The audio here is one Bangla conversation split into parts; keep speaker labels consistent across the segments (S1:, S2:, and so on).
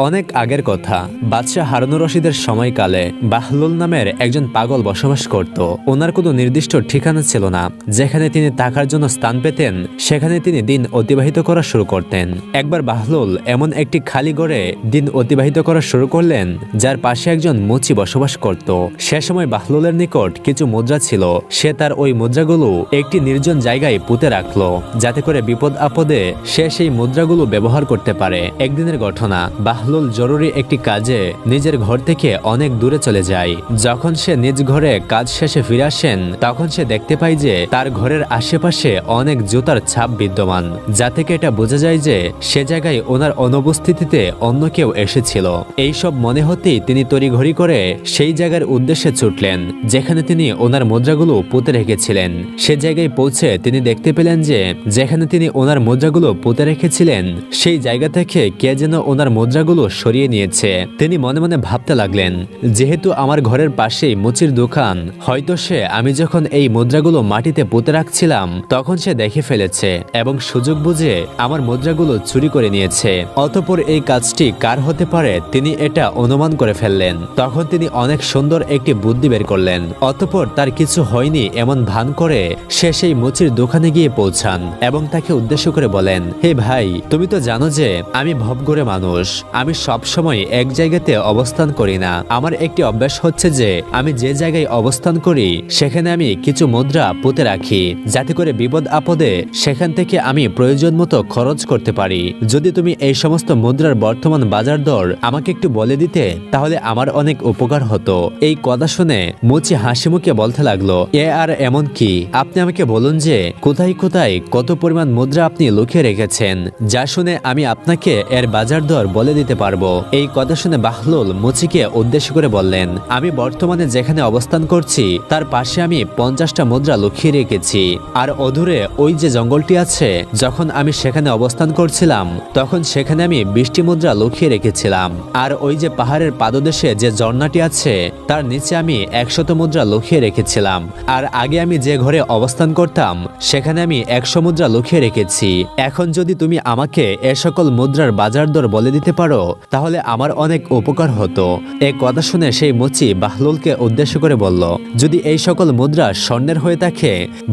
S1: অনেক আগের কথা, বাদশাহ হারুনুর রশিদের সময়কালে বাহলুল নামের একজন পাগল বসবাস করত। ওনার কোনো নির্দিষ্ট ঠিকানা ছিল না। যেখানে তিনি থাকার জন্য স্থান পেতেন, সেখানে তিনি দিন অতিবাহিত করা শুরু করতেন। একবার বাহলুল এমন একটি খালি গড়ে দিন অতিবাহিত করা শুরু করলেন, যার পাশে একজন মুচি বসবাস করত। সে সময় বাহলুলের নিকট কিছু মুদ্রা ছিল। সে তার ওই মুদ্রাগুলো একটি নির্জন জায়গায় পুঁতে রাখল, যাতে করে বিপদ আপদে সে সেই মুদ্রাগুলো ব্যবহার করতে পারে। একদিনের ঘটনা বাহলুল জরুরি একটি কাজে নিজের ঘর থেকে অনেক দূরে চলে যায়। যখন সে নিজ ঘরে কাজ শেষে ফিরে আসেন, তখন সে দেখতে পায় যে তার ঘরের আশেপাশে অনেক জুতার ছাপ বিদ্যমান। যা থেকে এটা বোঝা যায় যে সে জায়গায় ওনার অনুপস্থিতিতে অন্য কেউ এসেছিল। এইসব মনে হতেই তিনি তড়িঘড়ি করে সেই জায়গার উদ্দেশ্যে ছুটলেন, যেখানে তিনি ওনার মুদ্রাগুলো পুঁতে রেখেছিলেন। সে জায়গায় পৌঁছে তিনি দেখতে পেলেন যে যেখানে তিনি ওনার মুদ্রাগুলো পুঁতে রেখেছিলেন, সেই জায়গা থেকে কে যেন ওনার মুদ্রাগুলো সরিয়ে নিয়েছে। তিনি মনে মনে ভাবতে লাগলেন, যেহেতু আমার ঘরের পাশেই মুচির দোকান, হয়তো সে, আমি যখন এই মুদ্রাগুলো মাটিতে পুঁতে রাখছিলাম, তখন সে দেখে ফেলেছে এবং সুযোগ বুঝে আমার মুদ্রাগুলো চুরি করে নিয়েছে। অতপর এই কাজটি কার হতে পারে, তিনি এটা অনুমান করে ফেললেন। তখন তিনি অনেক সুন্দর একটি বুদ্ধি বের করলেন। অতপর তার কিছু হয়নি এমন ভান করে সে সেই মুচির দোকানে গিয়ে পৌঁছান এবং তাকে উদ্দেশ্য করে বলেন, হে ভাই, তুমি তো জানো যে, আমি ভবঘুরে মানুষ। আমি সব সময় এক জায়গাতে অবস্থান করি না। আমার একটি অভ্যাস হচ্ছে যে, আমি যে জায়গায় অবস্থান করি, সেখানে আমি কিছু মুদ্রা পুঁতে রাখি, যাতে করে বিপদ আপদে সেখান থেকে আমি প্রয়োজন মতো খরচ করতে পারি। যদি তুমি এই সমস্ত মুদ্রার বর্তমান বাজার দর আমাকে একটু বলে দিতে, তাহলে আমার অনেক উপকার হতো। এই কথা শুনে মুচি হাসি মুখে বলতে লাগল, এ আর এমন কি? আপনি আমাকে বলুন যে, কোথায় কোথায় কত পরিমাণ মুদ্রা আপনি লুকিয়ে রেখেছেন? যা শুনে আমি আপনাকে এর বাজার দর বলে দিতে পারব। এই কথা শুনে বাহলুল মুচিকে উদ্দেশ্য করে বললেন, আমি বর্তমানে যেখানে অবস্থান করছি, তার পাশে আমি পঞ্চাশটা মুদ্রা লুকিয়ে রেখেছি। আর অদূরে ওই যে জঙ্গলটি আছে, যখন আমি সেখানে অবস্থান করছিলাম, তখন সেখানে আমি বৃষ্টি মুদ্রা লুকিয়ে রেখেছিলাম। আর ওই যে পাহাড়ের পাদদেশে যে ঝর্ণাটি আছে, তার নিচে আমি একশত মুদ্রা লুকিয়ে রেখেছিলাম। আর আগে আমি যে ঘরে অবস্থান করতাম, সেখানে আমি একশো মুদ্রা লুকিয়ে রেখেছি। এখন যদি তুমি আমাকে এ সকল মুদ্রার বাজার দর বলে দিতে পারো তাহলে আমার অনেক উপকার হতো। এ কথা শুনে সেই মুচি বাহলুলকে উদ্দেশ্য করে বলল, যদি এই সকল মুদ্রা স্বর্ণের হয়ে থাকে,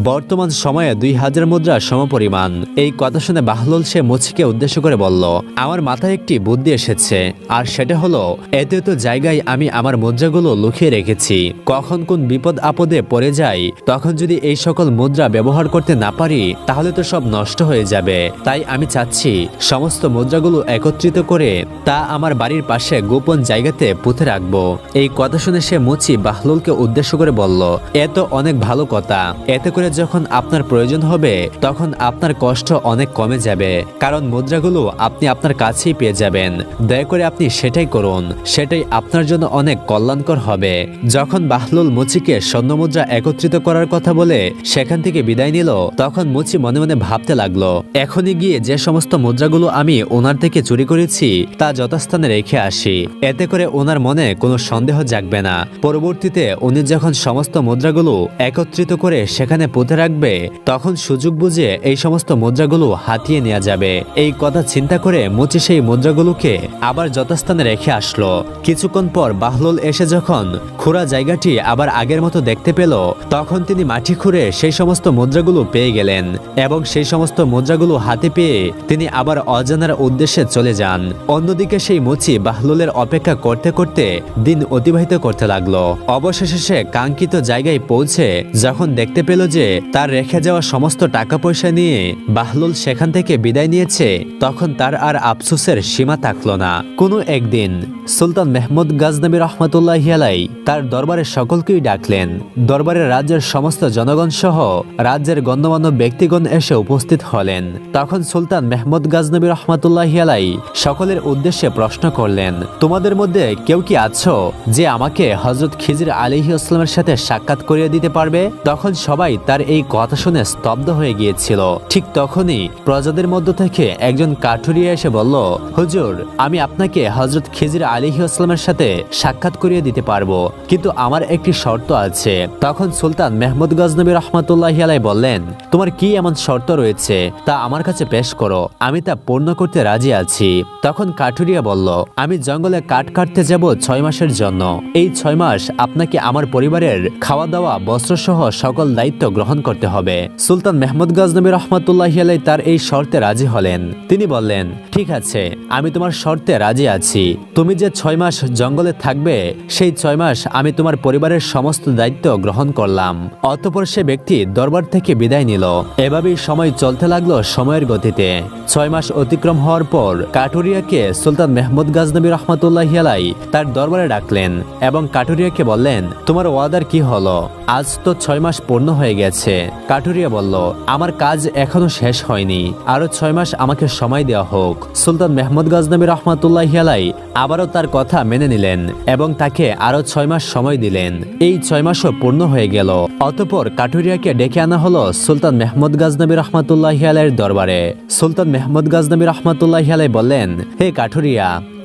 S1: বর্তমান সময়ে দুই হাজার মুদ্রা সমপরিমাণ। এই কথা শুনে বাহলুল সে মুচিকে উদ্দেশ্য করে বলল, আমার মাথায় একটি বুদ্ধি এসেছে, আর সেটা হলো, এতে তো জায়গায় আমি আমার মুদ্রাগুলো লুকিয়ে রেখেছি। কখন কোন বিপদ আপদে পড়ে যাই, তখন যদি এই সকল মুদ্রা ব্যবহার করতে না পারি, তাহলে তো সব নষ্ট হয়ে যাবে। তাই আমি চাচ্ছি, সমস্ত মুদ্রাগুলো একত্রিত করে তা আমার বাড়ির পাশে গোপন জায়গাতে পুঁতে রাখব। এই কথা শুনে সে মুচি বাহলুলকে উদ্দেশ্য করে বলল, এ তো অনেক ভালো কথা। এতে করে যখন আপনার প্রয়োজন হবে, তখন আপনার কষ্ট অনেক কমে যাবে। কারণ মুদ্রাগুলো আপনি আপনার কাছেই পেয়ে যাবেন। দয়া করে আপনি সেটাই করুন। সেটাই আপনার জন্য অনেক কল্যাণকর হবে। যখন বাহলুল মুচিকে স্বর্ণ মুদ্রা একত্রিত করার কথা বলে সেখান থেকে বিদায় নিল, তখন মুচি মনে মনে ভাবতে লাগল, এখনই গিয়ে যে সমস্ত মুদ্রাগুলো আমি ওনার থেকে চুরি করেছি, তা যথাস্থানে রেখে আসি। এতে করে ওনার মনে কোনো সন্দেহ জাগবে না। পরবর্তীতে উনি যখন সমস্ত মুদ্রাগুলো একত্রিত করে সেখানে পুঁতে রাখবে, তখন সুযোগ বুঝে এই সমস্ত মুদ্রাগুলো হাতিয়ে নেওয়া যাবে। এই কথা চিন্তা করে মুচি সেই মুদ্রাগুলোকে আবার যথাস্থানে রেখে আসলো। কিছুক্ষণ পর বাহলুল এসে যখন খুঁড়া জায়গাটি আবার আগের মতো দেখতে পেল, তখন তিনি মাটি খুঁড়ে সেই সমস্ত মুদ্রাগুলো পেয়ে গেলেন এবং সেই সমস্ত মুদ্রাগুলো হাতে পেয়ে তিনি আবার অজানার উদ্দেশ্যে চলে যান। অন্যদিকে সেই মুচি বাহলুলের অপেক্ষা করতে করতে দিন অতিবাহিত করতে লাগল। অবশেষে সে কাঙ্ক্ষিত জায়গায় পৌঁছে যখন দেখতে পেল যে তার রেখে যাওয়া সমস্ত টাকা পয়সা নিয়ে বাহলুল সেখান থেকে বিদায় নিয়েছে, তখন তার আর আফসোসের সীমা থাকল না। কোনো একদিন সুলতান মেহমুদ গাজনবী রহমতুল্লাহ আলাই তার দরবারে সকলকেই ডাকলেন। দরবারের রাজ্যের সমস্ত জনগণ সহ রাজ্যের গণ্যমান্য ব্যক্তিগণ এসে উপস্থিত হলেন। তখন সুলতান মেহমুদ গাজনবী রহমতুল্লাহ আলাই সকলের উদ্দেশ্যে প্রশ্ন করলেন, তোমাদের মধ্যে কেউ কি আছো যে আমাকে হজরত খিজির আলিহি আসলামের সাথে সাক্ষাৎ করিয়ে দিতে পারবে? তখন সবাই তার এই কথা শুনে স্তব্ধ হয়ে গিয়েছিল। ঠিক তখনই প্রজাদের মধ্য থেকে একজন কাঠুরিয়া এসে বলল, হুজুর, আমি আপনাকে হজরত খিজির আলিহি আসলামের সাথে সাক্ষাৎ করিয়ে দিতে পারব, কিন্তু আমার একটি শর্ত আছে। তখন সুলতান মেহমুদ গজনবী রহমতুল্লাহ আলাই বললেন, তোমার কি এমন শর্ত রয়েছে তা আমার কাছে পেশ করো, আমি তা পূর্ণ করতে রাজি আছি। তখন কাঠুরিয়া কাঠুরিয়া বলল, আমি জঙ্গলে কাঠ কাটতে যাব ছয় মাসের জন্য। এই ছয় মাস আপনাকে আমার পরিবারের খাওয়া দাওয়া বস্ত্রসহ সকল দায়িত্ব গ্রহণ করতে হবে। সুলতান মেহমুদ গজনবী রহমতুল্লাহ আলাই তার এই শর্তে রাজি হলেন। তিনি বললেন, ঠিক আছে, আমি তোমার শর্তে রাজি আছি। তুমি যে ছয় মাস জঙ্গলে থাকবে, সেই ছয় মাস আমি তোমার পরিবারের সমস্ত দায়িত্ব গ্রহণ করলাম। অতপর সে ব্যক্তি দরবার থেকে বিদায় নিল। এভাবেই সময় চলতে লাগল সময়ের গতিতে। ছয় মাস অতিক্রম হওয়ার পর কাটুরিয়াকে সুলতান মেহমুদ গাজনবী রহমতুল্লাহ আলাই তার দরবারে ডাকলেন এবং কাটুরিয়াকে বললেন, তোমার ওয়াদার কি হলো? আজ তো ছয় মাস পূর্ণ হয়ে গেছে। কাটুরিয়া বলল, আমার কাজ এখনও শেষ হয়নি। আরও ছয় মাস আমাকে সময় দেওয়া হোক। সুলতান মেহমুদ গাজনবী রহমতুল্লাহ আলাই আবারও তার কথা মেনে নিলেন এবং তাকে আরও ছয় মাস সময় দিলেন। এই ছয় মাসও পূর্ণ হয়ে গেল। অতপর কাটুরিয়াকে ডেকে আনা হলো সুলতান মেহমুদ গাজনবী রহমতুল্লাহ আলাইয়ের দরবারে। সুলতান মেহমুদ গাজনবী রহমতুল্লাহ আলাই বললেন, হে কাঠুরিয়া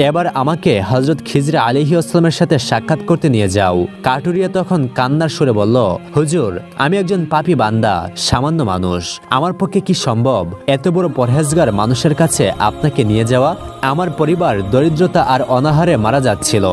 S1: এবার আমাকে হজরত খিজরা আলিহি আসলামের সাথে সাক্ষাৎ করতে নিয়ে যাও। কাটুরিয়া তখন কান্নার সুরে বলল, হুজুর, আমি একজন পাপী বান্দা, সামান্য মানুষ। আমার পক্ষে কি সম্ভব? এত বড় পরহেজগার মানুষের কাছে আপনাকে নিয়ে যাওয়া? আমার পরিবার দরিদ্রতা আর অনাহারে মারা যাচ্ছিল,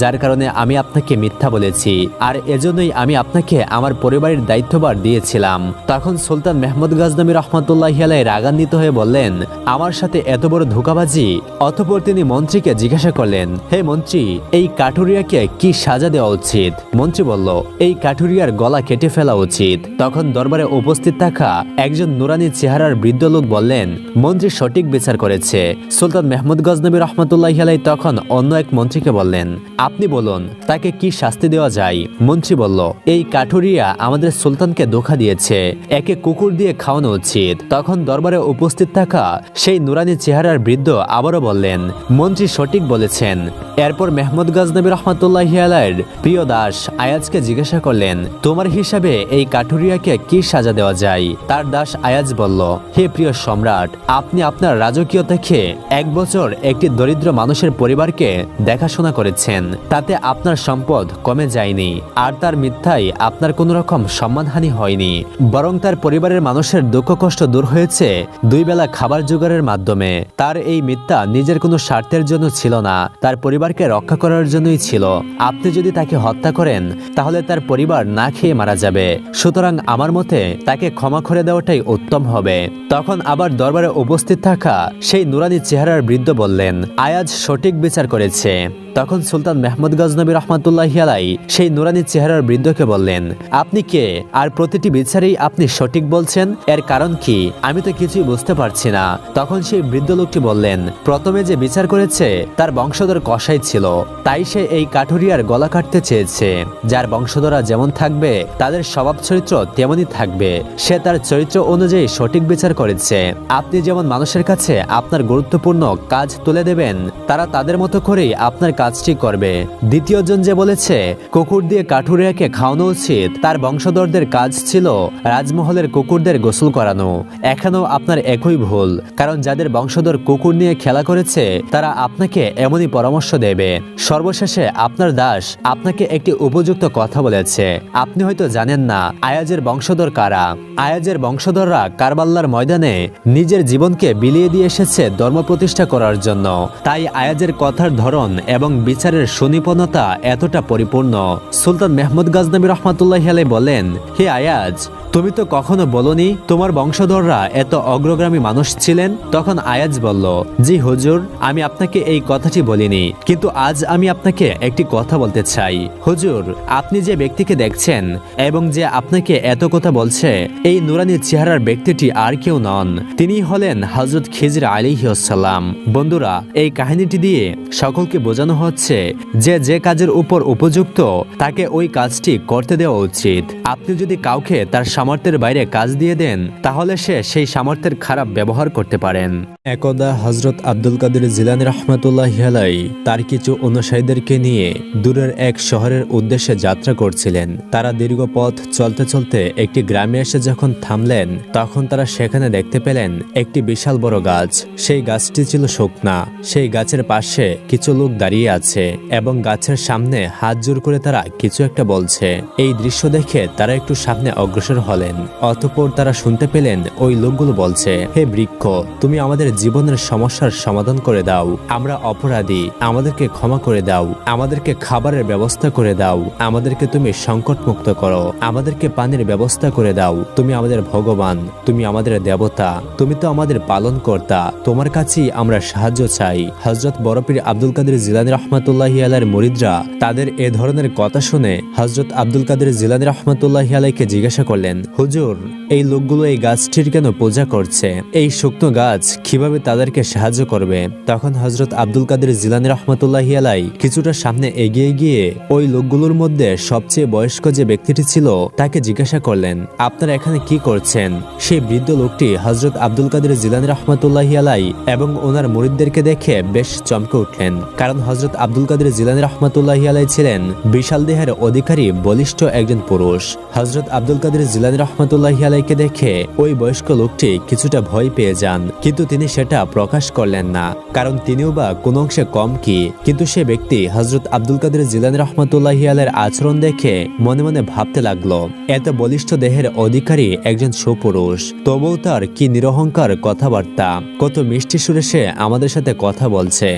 S1: যার কারণে আমি আপনাকে মিথ্যা বলেছি। আর এজন্যই আমি আপনাকে আমার পরিবারের দায়িত্বভার দিয়েছিলাম। তখন সুলতান মেহমুদ গাজনবী রহমতুল্লাহ আলাই রাগান্বিত হয়ে বললেন, আমার সাথে এত বড় ধোকাবাজি? অতপর তিনি মন্ত্রীকে জিজ্ঞাসা করলেন, হে মন্ত্রী, এই কাঠুরিয়াকে কি সাজা দেওয়া উচিত? মন্ত্রী বলল, এই কাঠুরিয়ার গলা কেটে ফেলা উচিত। তখন দরবারে উপস্থিত থাকা একজন নুরানি চেহারার বৃদ্ধ লোক বললেন, মন্ত্রী সঠিক বিচার করেছে। সুলতান মেহমুদ গজনবী রহমতুল্লাহ আলাই তখন অন্য এক মন্ত্রীকে বললেন, আপনি বলুন, তাকে কি শাস্তি দেওয়া যায়? মন্ত্রী বলল, এই কাঠুরিয়া আমাদের সুলতানকে ধোকা দিয়েছে, একে কুকুর দিয়ে খাওয়ানো উচিত। তখন দরবারে উপস্থিত থাকা সেই নুরানি চেহারার বৃদ্ধ আবারও বললেন মন্ত্রী সঠিক বলেছেন। এরপর মেহমুদ গজনবী রহমতুল্লাহ আলাইয়ের প্রিয় দাস আয়াজকে জিজ্ঞাসা করলেন, তোমার হিসাবে এই কাঠুরিয়াকে কি সাজা দেওয়া যায়? তার দাস আয়াজ বলল, হে প্রিয় সম্রাট, আপনি আপনার রাজকীয় থেকে এক বছর একটি দরিদ্র মানুষের পরিবারকে দেখাশোনা করেছেন। তাতে আপনার সম্পদ কমে যায়নি, আর তার মিথ্যায় আপনার কোনো রকম সম্মানহানি হয়নি। বরং তার পরিবারের মানুষের দুঃখ কষ্ট দূর হয়েছে দুই বেলা খাবার জোগাড়ের মাধ্যমে। তার এই মিথ্যা নিজের কোনো স্বার্থের জন্য ছিল না, তার পরিবারকে রক্ষা করার জন্যই ছিল। আপনি যদি তাকে হত্যা করেন, তাহলে তার পরিবার না খেয়ে মারা যাবে। সুতরাং আমার মতে তাকে ক্ষমা করে দেওয়াটাই উত্তম হবে। তখন আবার দরবারে উপস্থিত থাকা সেই নুরানি চেহারার বৃদ্ধ বললেন, আয়াজ সঠিক বিচার করেছে। তখন সুলতান মেহমুদ গজনবী রহমতুল্লাহ আলাই সেই নুরানি চেহারার বৃদ্ধকে বললেন, আপনি কে? আর প্রতিটি বিচারেই আপনি সঠিক বলছেন? এর কারণ কি? আমি তো কিছুই বুঝতে পারছি না। তখন সেই বৃদ্ধ লোকটি বললেন, প্রথমে যে বিচার করেছে, তার বংশধর কষাই ছিল। তাই সে এই কাঠুরিয়ার গলা কাটতে চেয়েছে। যার বংশধরা যেমন থাকবে, তাদের স্বভাব চরিত্র তেমনই থাকবে। সে তার চরিত্র অনুযায়ী সঠিক বিচার করেছে। আপনি যেমন মানুষের কাছে আপনার গুরুত্বপূর্ণ কাজ তুলে দেবেন, তারা তাদের মতো করেই আপনার কাজটি করবে। দ্বিতীয়জন যে বলেছে, কুকুর দিয়ে কাঠুরিয়াকে খাওয়ানো উচিত। তার বংশধরদের কাজ ছিল রাজমহলের কুকুরদের গোসল করানো। এখানেও আপনার একই ভুল, কারণ যাদের বংশধর কুকুর নিয়ে খেলা করেছে, তারা আপনাকে এমনই পরামর্শ দেবে। সর্বশেষে আপনার দাস আপনাকে একটি উপযুক্ত কথা বলেছে। আপনি হয়তো জানেন না, আয়াজের বংশধর কারা? আয়াজের বংশধররা কারবাল্লার ময়দানে নিজের জীবনকে বিলিয়ে দিয়ে এসেছে ধর্ম প্রতিষ্ঠা করার জন্য। তাই আয়াজের কথার ধরন এবং বিচারের সুনিপণতা এতটা পরিপূর্ণ। সুলতান মেহমুদ গাজনবী রহমাতুল্লাহ আলাই বলেন হে আয়াজ তুমি তো কখনো বলনি, তোমার বংশধররা এত অগ্রগামী মানুষ ছিলেন? তখন আয়াজ বলল, জি হুজুর, আমি আপনাকে এই কথাটি বলিনি, কিন্তু আজ আমি আপনাকে একটি কথা বলতে চাই। হুজুর, আপনি যে ব্যক্তিকে দেখছেন এবং যে আপনাকে এত কথা বলছে, এই নুরানি চেহারার ব্যক্তিটি আর কেউ নন। তিনি হলেন হজরত খিজর আলিহাসাল্লাম বন্ধুরা, এই কাহিনীটি দিয়ে সকলকে বোঝানো হচ্ছে যে যে কাজের উপর উপযুক্ত, তাকে ওই কাজটি করতে দেওয়া উচিত। আপনি যদি কাউকে তার সামর্থ্যের বাইরে কাজ দিয়ে দেন, তাহলে সে সেই সামর্থ্যের খারাপ ব্যবহার করতে পারেন। একদা হজরত আব্দুল কাদের জিলানি রহমতুল্লাহ আলাই তার কিছু অনুসারীদেরকে নিয়ে দূরের এক শহরের উদ্দেশ্যে যাত্রা করছিলেন। তারা দীর্ঘ পথ চলতে চলতে একটি গ্রামে এসে যখন থামলেন, তখন তারা সেখানে দেখতে পেলেন একটি বিশাল বড় গাছ। সেই গাছটি ছিল শুকনা। সেই গাছের পাশে কিছু লোক দাঁড়িয়ে আছে এবং গাছের সামনে হাত জোর করে তারা কিছু একটা বলছে। এই দৃশ্য দেখে তারা একটু সামনে অগ্রসর হলেন অতঃপর তারা শুনতে পেলেন, ওই লোকগুলো বলছে, হে বৃক্ষ, তুমি আমাদের জীবনের সমস্যার সমাধান করে দাও। আমরা অপরাধী, আমাদেরকে ক্ষমা করে দাও। আমাদেরকে খাবারের ব্যবস্থা করে দাও। আমাদেরকে তুমি সংকট মুক্ত করো। আমাদেরকে পানির ব্যবস্থা করে দাও। তুমি আমাদের ভগবান, তুমি আমাদের দেবতা, তুমি তো আমাদের পালন কর্তা তোমার কাছেই আমরা সাহায্য চাই। হজরত বরফির আব্দুল কাদের জিলানি রহমতুল্লাহ আলার মরিদরা তাদের এ ধরনের কথা শুনে হজরত আব্দুল কাদের জিলানি রহমতুল্লাহ আলাইকে জিজ্ঞাসা করলেন হুজুর এই লোকগুলো এই গাছটির কেন পূজা করছে? এই শুকনো গাছ কীভাবে তাদেরকে সাহায্য করবে? তখন হজরত আব্দুল কাদের জিলানি রহমতুল্লাহ আলাই কিছুটা সামনে এগিয়ে গিয়ে ওই লোকগুলোর মধ্যে সবচেয়ে বয়স্ক যে ব্যক্তিটি ছিল, তাকে জিজ্ঞাসা করলেন, আপনারা এখানে কি করছেন? সেই বৃদ্ধ লোকটি হজরত আব্দুল কাদের জিলানি রহমতুল্লাহ আলাই এবং ওনার মরিদদেরকে দেখে বেশ চমকে উঠলেন। কারণ হজরত আব্দুল কাদের জিলানি রহমতুল্লাহ আলাই ছিলেন বিশাল দেহের অধিকারী, বলিষ্ঠ একজন পুরুষ। হজরত আব্দুল কাদের জিলানি রহমতুল্লাহ আলাইকে দেখে ওই বয়স্ক লোকটি কিছুটা ভয় পেয়ে যান, কিন্তু তিনি সেটা প্রকাশ করলেন না। কারণ তিনিও বা কোনো অংশে কম কি, কিন্তু সে ব্যক্তি হজরত আব্দুল কাদের জিলানি রহমতুল্লাহ আলের আচরণ দেখে মনে মনে ভাবতে লাগল, এত বলিষ্ঠ দেহের অধিকারী একজন সুপুরুষ, তবুও তার কি নিরহংকার কথাবার্তা, কত মিষ্টি সুরে সে আমাদের সাথে কথা বলছে।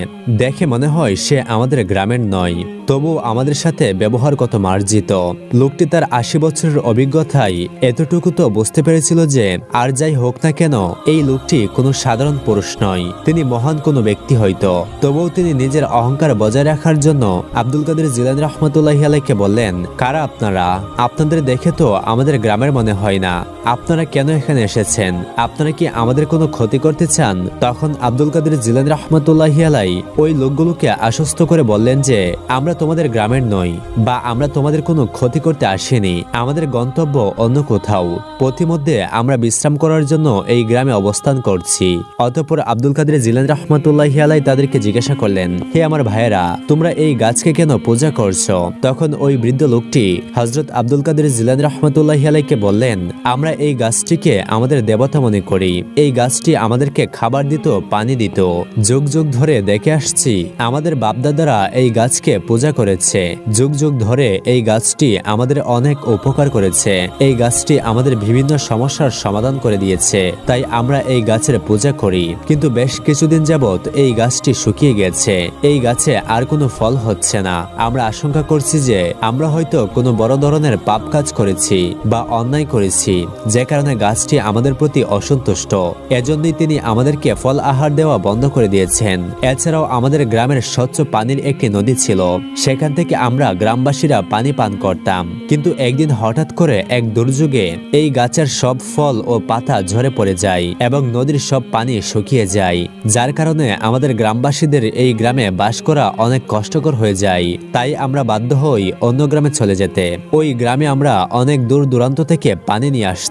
S1: দেখে মনে হয় সে আমাদের গ্রামের নয় তবু আমাদের সাথে ব্যবহার কত মার্জিত। লোকটি তার আশি বছরের অভিজ্ঞতায় এতটুকু তো বুঝতে পেরেছিল যে, আর যাই হোক না কেন, এই লোকটি কোনো সাধারণ পুরুষ নয়। তিনি মহান কোনো ব্যক্তি হয়তো। তবুও তিনি নিজের অহংকার বজায় রাখার জন্য আব্দুল কাদের জিলান রহমতুল্লাহ আলাইকে বললেন, কারা আপনারা? আপনাদের দেখে তো আমাদের গ্রামের মনে হয় না। আপনারা কেন এখানে এসেছেন? আপনারা কি আমাদের কোনো ক্ষতি করতে চান? তখন আব্দুল কাদের জিলান রহমতুল্লাহ আলাই ওই লোকগুলোকে আশ্বস্ত করে বললেন যে, আমরা তোমাদের গ্রামের নই বা আমরা তোমাদের কোনো ক্ষতি করতে আসিনি। আমাদের গন্তব্য অন্য কোথাও। পথিমধ্যে আমরা বিশ্রাম করার জন্য এই গ্রামে অবস্থান করছি। অতঃপর আব্দুল কাদের জিলান রহমতুল্লাহ আলাই তাদেরকে জিজ্ঞাসা করলেন, হে আমার ভাইয়েরা, তোমরা এই গাছকে কেন পূজা করছ? তখন ওই বৃদ্ধ লোকটি হজরত আব্দুল কাদের জিলান রহমতুল্লাহ আলাইকে বললেন, আমরা এই গাছটিকে আমাদের দেবতা মনে করি। এই গাছটি আমাদেরকে খাবার দিত, পানি দিত। যুগ যুগ ধরে দেখে আসছি, আমাদের বাপদাদারা এই গাছকে পূজা করেছে। যুগ যুগ ধরে এই গাছটি আমাদের অনেক উপকার করেছে। এই গাছটি আমাদের বিভিন্ন সমস্যার সমাধান করে দিয়েছে। তাই আমরা এই গাছের পূজা করি। কিন্তু বেশ কিছুদিন যাবৎ এই গাছটি শুকিয়ে গেছে। এই গাছে আর কোনো ফল হচ্ছে না। আমরা আশঙ্কা করছি যে আমরা হয়তো কোনো বড় ধরনের পাপ কাজ করেছি বা অন্যায় করেছি। যে কারণে গাছটি আমাদের প্রতি অসন্তুষ্ট। এজন্যই তিনি আমাদেরকে ফল আহার দেওয়া বন্ধ করে দিয়েছেন। এছাড়াও আমাদের গ্রামের স্বচ্ছ পানির একটি নদী ছিল। সেখান থেকে আমরা গ্রামবাসীরা পানি পান করতাম। কিন্তু একদিন হঠাৎ করে এক দুর্যোগে এই গাছের সব ফল ও পাতা ঝরে পড়ে যায় এবং নদীর সব পানি শুকিয়ে যায়। যার কারণে আমাদের গ্রামবাসীদের এই গ্রামে বাস করা অনেক কষ্টকর হয়ে যায়। তাই আমরা বাধ্য হই অন্য গ্রামে চলে যেতে। ওই গ্রামে আমরা অনেক দূর দূরান্ত থেকে পানি নিয়ে আসতাম।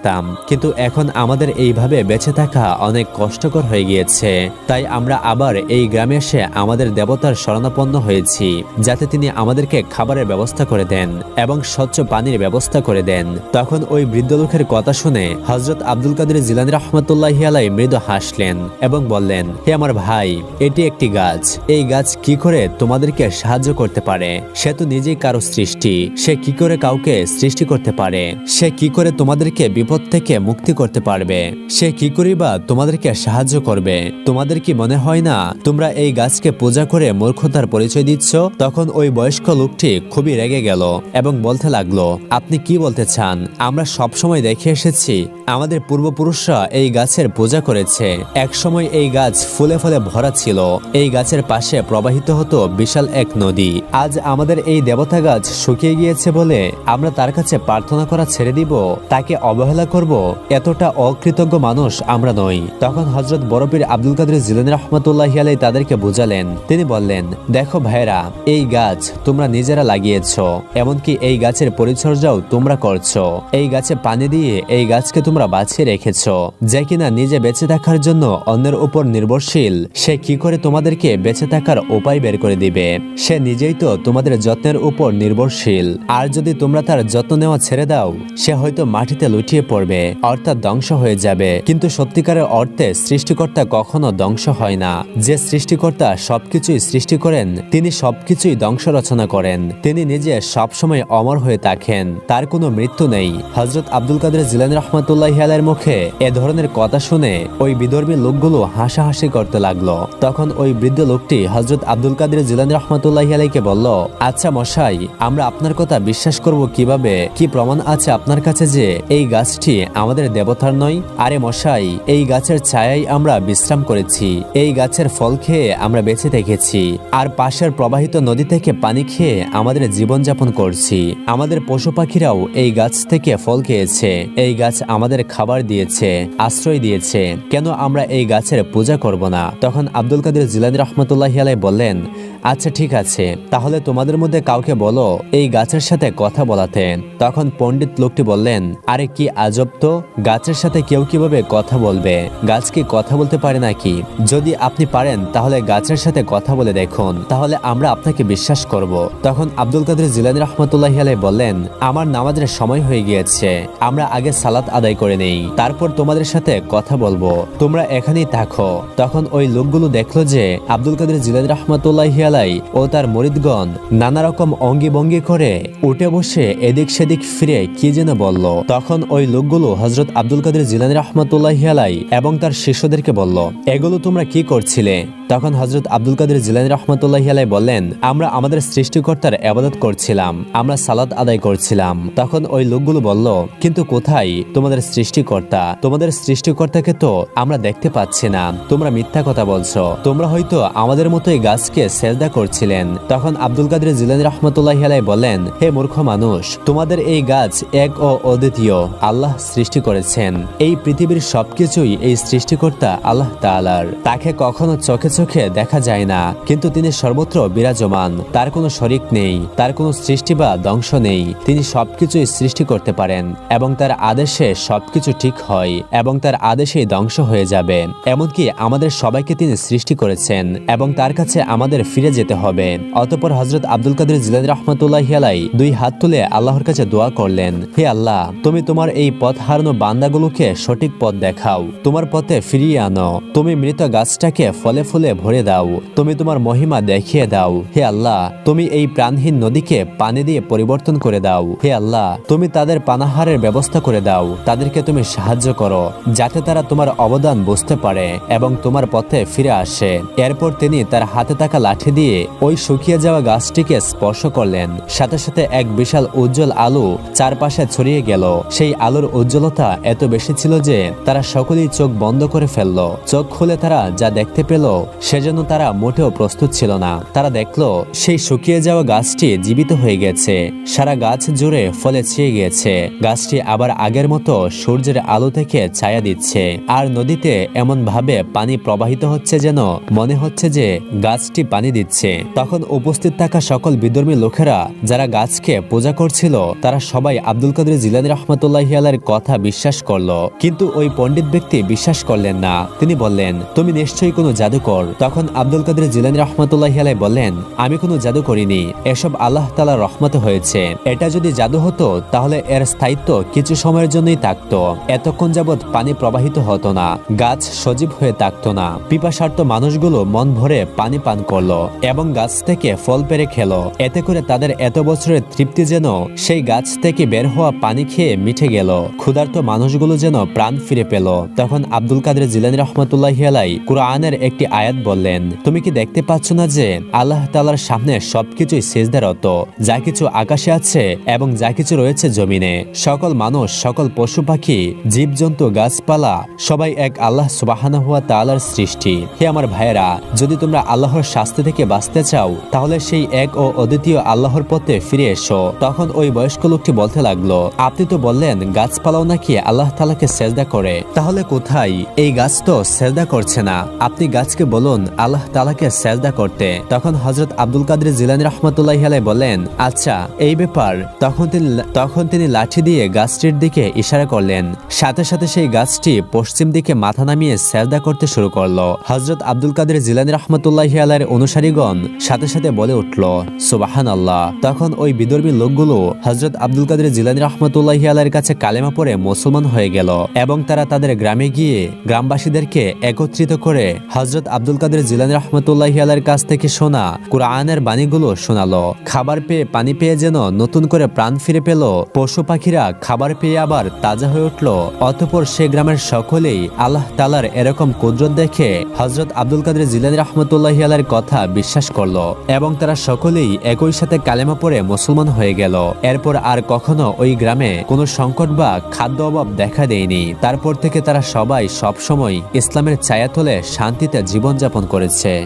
S1: কিন্তু এখন আমাদের এইভাবে বেঁচে থাকা অনেক কষ্টকর হয়ে গিয়েছে। তাই আমরা আবার এই গ্রামে এসে আমাদের দেবতার শরণাপন্ন হয়েছি, যাতে তিনি আমাদেরকে খাবারের ব্যবস্থা করে দেন এবং স্বচ্ছ পানির ব্যবস্থা করে দেন। তখন ওই বৃদ্ধ লোকের কথা শুনে হজরত আব্দুল কাদের জিলানি রহমতুল্লাহ আলাই মৃদু হাসলেন এবং বললেন, হে আমার ভাই, এটি একটি গাছ। এই গাছ কি করে তোমাদেরকে সাহায্য করতে পারে? সে তো নিজেই কারও সৃষ্টি। সে কি করে কাউকে সৃষ্টি করতে পারে? সে কি করে তোমাদেরকে বিপদ থেকে মুক্তি করতে পারবে। সে কি করে বা তোমাদেরকে সাহায্য করবে। তোমাদের কি মনে হয় না, তোমরা এই গাছকে পূজা করে মূর্খতার পরিচয় দিচ্ছ? তখন ওই বয়স্ক লোকটি খুবই রেগে গেল এবং বলতে লাগল, আপনি কি বলতে চান? আমরা সব সময় দেখে এসেছি, আমাদের পূর্বপুরুষরা এই গাছের পূজা করেছে। একসময় এই গাছ ফুলে ফুলে ভরা ছিল। এই গাছের পাশে প্রবাহিত হতো বিশাল এক নদী। আজ আমাদের এই দেবতা গাছ শুকিয়ে গিয়েছে বলে আমরা তার কাছে প্রার্থনা করা ছেড়ে দিব। তাকে অবহেলা করব, এতটা অকৃতজ্ঞ মানুষ আমরা নই। তখন হজরত বরফির আব্দুল কাদের জিলানি রহমতুল্লাহ আলাই তাদেরকে বুঝালেন। তিনি বললেন, দেখো ভাইরা এই গাছ তোমরা নিজেরা লাগিয়েছ, এমনকি এই গাছের পরিচর্যাও তোমরা করছ। এই গাছে পানি দিয়ে এই গাছকে তোমরা বাঁচিয়ে রেখেছ। যে কিনা নিজে বেঁচে থাকার জন্য অন্যের উপর নির্ভরশীল, সে কি করে তোমাদেরকে বেঁচে থাকার উপায় বের করে দিবে? সে নিজেই তো তোমাদের যত্নের উপর নির্ভরশীল। আর যদি তোমরা তার যত্ন নেওয়া ছেড়ে দাও, সে হয়তো মাটিতে লুটিয়ে পড়বে, অর্থাৎ ধ্বংস হয়ে যাবে। কিন্তু সত্যিকারের অর্থে সৃষ্টিকর্তা কখনো ধ্বংস হয় না। যে সৃষ্টিকর্তা সবকিছুই সৃষ্টি করেন, তিনি সবকিছুই ধ্বংস রচনা করেন। তিনি নিজে সবসময় অমর হয়ে থাকেন, তার কোনো মৃত্যু নেই। হজরত আব্দুল কাদের জিলান রহমতুল্লাহ আলের মুখে এ ধরনের কথা শুনে ওই বিধর্মী লোকগুলো হাসাহাসি করতে লাগল। তখন ওই বৃদ্ধ লোকটি হজরত আব্দুল কাদের জিলান রহমতুল্লাহ আলাইকে বলল আচ্ছা মশাই, আমরা আপনার কথা বিশ্বাস করব কীভাবে? কি প্রমাণ আছে আপনার কাছে যে এই গাছটি আমাদের দেবতার নয়। আরে মশাই, এই গাছের ছায়ায় আমরা বিশ্রাম করেছি। এই গাছের ফল খেয়ে আমরা বেঁচে থেকেছি। আর পাশের প্রবাহিত নদী থেকে পানি খেয়ে আমাদের জীবনযাপন করছি। আমাদের পশু পাখিরাও এই গাছ থেকে ফল খেয়েছে। এই গাছ আমাদের খাবার দিয়েছে, আশ্রয় দিয়েছে। কেন আমরা এই গাছের পূজা করব না? তখন আব্দুল কাদের জিলানি রহমতুল্লাহ আলাই বললেন আচ্ছা ঠিক আছে। তাহলে তোমাদের মধ্যে কাউকে বলো, এই গাছের সাথে কথা বলাতে। তখন পণ্ডিত লোকটি বললেন, আরে কি আজব তো! গাছের সাথে কেউ কীভাবে কথা বলবে? গাছ কি কথা বলতে পারে নাকি? যদি আপনি পারেন, তাহলে গাছের সাথে কথা বলে দেখুন। তাহলে আমরা আপনাকে বিশ্বাস করব। তখন আব্দুল কাদের জিলানি রহমতুল্লাহ আলাই বললেন, আমার নামাজের সময় হয়ে গিয়েছে। আমরা আগে সালাত আদায় করে নেই। তারপর তোমাদের সাথে কথা বলব। তোমরা এখানেই থাকো। তখন ওই লোকগুলো দেখল যে আব্দুল কাদের জিলানি রহমতুল্লাহ আলাই ও তার মরিদগণ নানা রকম অঙ্গি ভঙ্গি করে উঠে বসে এদিক সেদিক ফিরে কি যেন বলল। তখন ওই লোকগুলো হজরত আব্দুল কাদের জিলানি রহমতুল্লাহ আলাই এবং তার শিষ্যদেরকে বলল, এগুলো তোমরা কি করছিলে? তখন হজরত আব্দুল কাদের জিলানি রহমতুল্লাহ আলাই বললেন, আমরা আমাদের সৃষ্টিকর্তার আবাদত করছিলাম, আমরা সালাদ আদায় করছিলাম। তখন ওই লোকগুলো বলল, কিন্তু কোথায় তোমাদের সৃষ্টিকর্তা? তোমাদের সৃষ্টিকর্তাকে তো আমরা দেখতে পাচ্ছি না। তোমরা মিথ্যা কথা বলছো। তোমরা হয়তো আমাদের মতোই গাছকে সেজদা করছিলেন। তখন আব্দুল কাদের জিলানি রহমতুল্লাহ আলাই বললেন হে মূর্খ মানুষ, তোমাদের এই গাছ এক ও অদ্বিতীয় আল্লাহ সৃষ্টি করেছেন। এই পৃথিবীর সবকিছুই এই সৃষ্টিকর্তা আল্লাহ তাআলার। তাকে কখনো চোখে চোখে দেখা যায় না, কিন্তু তিনি সর্বত্র বিরাজমান। তার কোনো শরিক নেই, তার কোনো সৃষ্টি বা ধ্বংস নেই। তিনি সবকিছুই সৃষ্টি করতে পারেন এবং তার আদেশে সবকিছু ঠিক হয় এবং তার আদেশেই ধ্বংস হয়ে যাবে। এমনকি আমাদের সবাইকে তিনি সৃষ্টি করেছেন এবং তার কাছে আমাদের ফিরে যেতে হবে। অতপর হজরত আব্দুল কাদের জিলাদ রহমতুল্লাহ আলাই দুই হাত তুলে আল্লাহর কাছে দোয়া করলেন, হে আল্লাহ, তুমি তোমার এই পথ হারানো বান্দাগুলোকে সঠিক পথ দেখাও। তোমার পথে ফিরিয়ে আনো। তুমি মৃত গাছটাকে ফলে ফুলে ভরে দাও। তুমি তোমার মহিমা দেখিয়ে দাও। হে আল্লাহ, তুমি এই প্রাণহীন নদীকে পানি দিয়ে পরিবর্তন করে দাও। হে আল্লাহ, তুমি তাদের পানাহারের ব্যবস্থা করে দাও। তাদেরকে তুমি সাহায্য করো, যাতে তারা তোমার অবদান বুঝতে পারে এবং তোমার পথে ফিরে আসে। এরপর তিনি তার হাতে থাকা লাঠি দিয়ে ওই শুকিয়ে যাওয়া গাছটিকে স্পর্শ করলেন। সাথে সাথে এক বিশাল উজ্জ্বল আলো চারপাশে ছড়িয়ে গেল। সেই আলোর উজ্জ্বলতা এত বেশি ছিল যে তারা সকলেই চোখ বন্ধ করে ফেলল। চোখ খুলে তারা যা দেখতে পেল, সেজন্য তারা মোটেও প্রস্তুত ছিল না। তারা দেখল, সেই শুকিয়ে যাওয়া গাছটি জীবিত হয়ে গেছে। সারা গাছ জুড়ে ফলে ছেয়ে গিয়েছে গাছটি আবার আগের মতো সূর্যের আলো থেকে ছায়া দিচ্ছে। আর নদীতে এমন ভাবে পানি প্রবাহিত হচ্ছে যেন মনে হচ্ছে যে গাছটি পানি দিচ্ছে। তখন উপস্থিত থাকা সকল বিধর্মী লোকেরা যারা গাছকে পূজা করছিল, তারা সবাই আব্দুল কাদের জিলানি রহমতুল্লাহ আলার কথা বিশ্বাস করল। কিন্তু ওই পণ্ডিত ব্যক্তি বিশ্বাস করলেন না। তিনি বললেন, তুমি নিশ্চয়ই কোনো জাদুকর। তখন আব্দুল কাদের জিলানি রহমতুল্লাহ আলাই বললেন, আমি কোনো জাদু করিনি। এসব আল্লাহ তালা রহমতে হয়েছে। এটা যদি জাদু হতো, তাহলে এর স্থায়িত্ব কিছু সময়ের জন্যই থাকতো। এতক্ষণ যাবৎ পানি প্রবাহিত হতো না। গাছ সজীব হয়ে থাকতো না। পিপাসার্থ মানুষগুলো মন ভরে পানি পান করল। এবং গাছ থেকে ফল পেরে খেলো। এতে করে তাদের এত বছরের তৃপ্তি যেন সেই গাছ থেকে বের হওয়া পানি খেয়ে মিঠে গেল। ক্ষুধার্ত মানুষগুলো যেন প্রাণ ফিরে পেল। তখন আব্দুল কাদের জিলানি রহমতুল্লাহ আলাই কুরআনের একটি আয়াত বললেন, তুমি কি দেখতে পাচ্ছ না যে আল্লাহ তালার সামনে সবকিছুই সেজদারত? যা কিছু আকাশে আছে এবং যা কিছু রয়েছে জমিনে। সকল মানুষ, সকল পশু পাখি, জীবজন্তু, গাছপালা, সবাই এক আল্লাহ সুবাহানা হুয়া তালার সৃষ্টি। হে আমার ভাইয়েরা, যদি তোমরা আল্লাহর শাস্তি থেকে বাঁচতে চাও, তাহলে সেই এক ও অদ্বিতীয় আল্লাহর পথে ফিরে এসো। তখন ওই বয়স্ক লোকটি বলতে লাগল, আপনি তো বললেন গাছপালাও নাকি আল্লাহ তালাকে সেজদা করে। তাহলে কোথায়? এই গাছ তো সেজদা করছে না। আপনি গাছকে বলুন আল্লাহ তালাকে সেজদা করতে। তখন হজরত আব্দুল কাদের জিলানি রহমতুল্লাহ আলাই বললেন আচ্ছা এই ব্যাপার। তখন তিনি তখন তিনি লাঠি দিয়ে গাছটির দিকে ইশারা করলেন। সাথে সাথে সেই গাছটি পশ্চিম দিকে মাথা নামিয়ে সেজদা করতে শুরু করল। হজরত আব্দুল কাদের জিলানি রহমতুল্লাহ আলাইয়ের অনুসারীগণ সাথে সাথে বলে উঠল সুবাহান আল্লাহ তখন ওই বিদর্মী লোকগুলো হজরত আব্দুল কাদের জিলানি রহমতুল্লাহ আলাইয়ের কাছে কালেমা পড়ে মুসলমান হয়ে গেল এবং তারা তাদের গ্রামে গিয়ে গ্রামবাসীদেরকে একত্রিত করে হজরত আব্দুল কাদের জিলানি রহমতুল্লাহ আলাইয়ের কাছ থেকে শোনা কোরআনের বাণীগুলো শোনালো। খাবার পেয়ে পানি পেয়ে যেন নতুন করে প্রাণ ফিরে পেল, পশু পাখিরা খাবার পেয়ে আবার তাজা হয়ে উঠল। অতপর সে গ্রামের সকলেই আল্লাহ তালার এরকম কুদরত দেখে হজরত আব্দুল কাদের জিলানি রহমতুল্লাহ আলার কথা বিশ্বাস করল এবং তারা সকলেই একই সাথে কালেমা পড়ে মুসলমান হয়ে গেল। এরপর আর কখনো ওই গ্রামে কোনো সংকট বা খাদ্য অভাব দেখা দেয়নি। তারপর থেকে তারা সবাই সবসময় ইসলামের ছায়াতলে শান্তিতে জীবনযাপন করেছে।